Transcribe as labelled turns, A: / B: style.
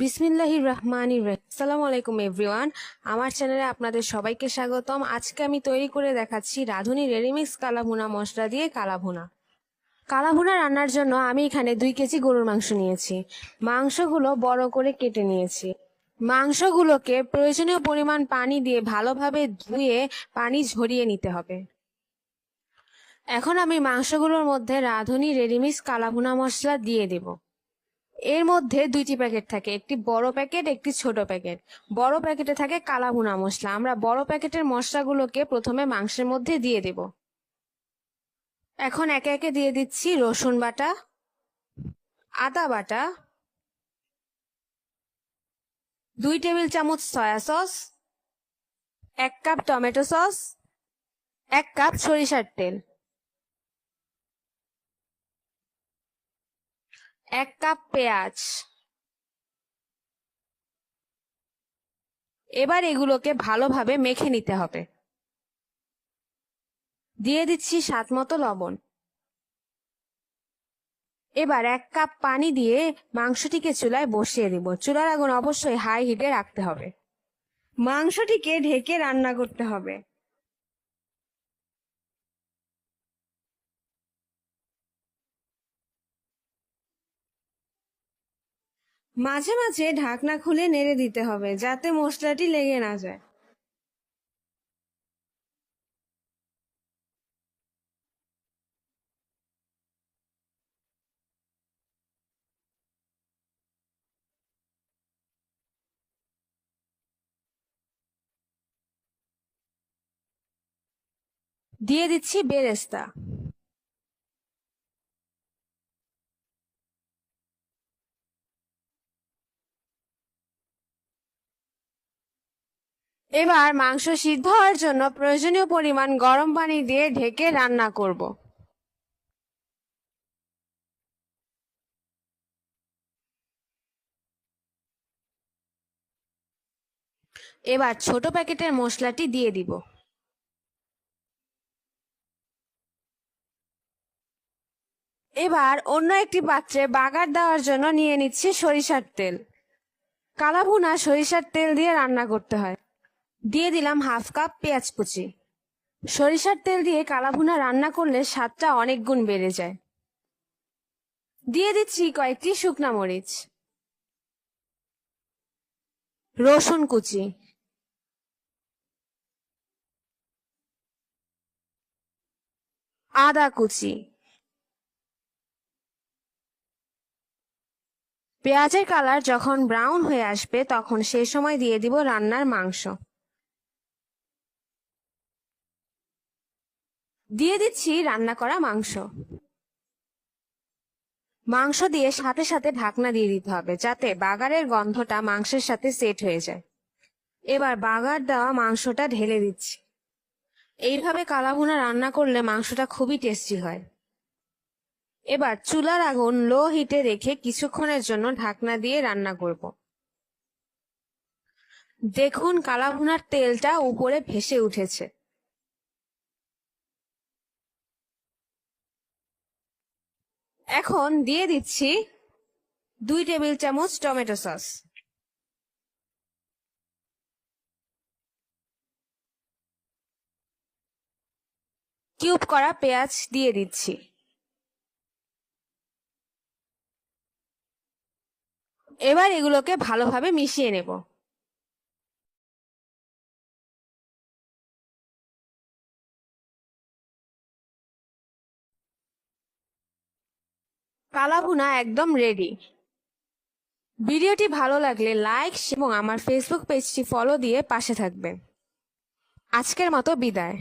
A: বিসমিল্লাহি রহমানি আসসালামু আলাইকুম এভরিওয়ান আমার চ্যানেলে আপনাদের সবাইকে স্বাগতম। আজকে আমি তৈরি করে দেখাচ্ছি রাঁধুনি রেডিমিক্স কালাভুনা মশলা দিয়ে কালাভুনা। কালাভুনা রান্নার জন্য আমি এখানে দুই কেজি গরুর মাংস নিয়েছি। মাংসগুলো বড় করে কেটে নিয়েছি। মাংসগুলোকে প্রয়োজনীয় পরিমাণ পানি দিয়ে ভালোভাবে ধুয়ে পানি ঝরিয়ে নিতে হবে। এখন আমি মাংসগুলোর মধ্যে রাঁধুনি রেডিমিক্স কালাভুনা মশলা দিয়ে দেবো। এর মধ্যে দুইটি প্যাকেট থাকে, একটি বড় প্যাকেট, একটি ছোট প্যাকেট। বড় প্যাকেটে থাকে কালাভুনা মশলা। আমরা বড় প্যাকেটের মশলাগুলোকে প্রথমে মাংসের মধ্যে দিয়ে দেব। এখন একে একে দিয়ে দিচ্ছি রসুন বাটা, আদা বাটা, দুই টেবিল চামচ সয়া সস, এক কাপ টমেটো সস, এক কাপ সরিষার তেল। এক কাপ পেঁয়াজ। এবার এগুলোকে ভালোভাবে মেখে নিতে হবে। দিয়ে দিচ্ছি স্বাদ মতো লবণ। এবার এক কাপ পানি দিয়ে মাংসটিকে চুলায় বসিয়ে দিব। চুলার আগুন অবশ্যই হাই হিটে রাখতে হবে। মাংসটিকে ঢেকে রান্না করতে হবে। মাঝে মাঝে ঢাকনা খুলে নেড়ে দিতে হবে, যাতে মশলাটি লেগে না যায়। দিয়ে দিচ্ছি বেরেস্তা। এবার মাংস সিদ্ধ হওয়ার জন্য প্রয়োজনীয় পরিমাণ গরম পানি দিয়ে ঢেকে রান্না করব। এবার ছোট প্যাকেটের মশলাটি দিয়ে দিব। এবার অন্য একটি পাত্রে বাগার দেওয়ার জন্য নিয়ে নিচ্ছি সরিষার তেল। কালাভুনা সরিষার তেল দিয়ে রান্না করতে হয়। দিয়ে দিলাম হাফ কাপ পেঁয়াজ কুচি। সরিষার তেল দিয়ে কালাভুনা রান্না করলে স্বাদটা অনেক গুণ বেড়ে যায়। দিয়ে দিচ্ছি কয়েকটি শুকনা মরিচ। রসুন কুচি। আদা কুচি। পেঁয়াজের কালার যখন ব্রাউন হয়ে আসবে, তখন সেই সময় দিয়ে দিব রান্নার মাংস। দিয়ে দিচ্ছি রান্না করা মাংস। মাংস দিয়ে সাথে সাথে ঢাকনা দিয়ে দিতে হবে যাতে বাগারের গন্ধটা মাংসের সাথে সেট হয়ে যায়। এবার বাগার দেওয়া মাংসটা ঢেলে দিচ্ছি। এইভাবে কালাভুনা রান্না করলে মাংসটা খুবই টেস্টি হয়। এবার চুলার আগুন লো হিটে রেখে কিছুক্ষণের জন্য ঢাকনা দিয়ে রান্না করব। দেখুন কালাভুনার তেলটা উপরে ভেসে উঠেছে। এখন দিয়ে দিচ্ছি দুই টেবিল চামচ টমেটো সস। কিউব করা পেঁয়াজ দিয়ে দিচ্ছি। এবার এগুলোকে ভালোভাবে মিশিয়ে নেব। কালাভুনা একদম রেডি ভিডিওটি ভালো লাগলে লাইক এবং আমার ফেসবুক পেজটি ফলো দিয়ে পাশে থাকবেন। আজকের মতো বিদায়।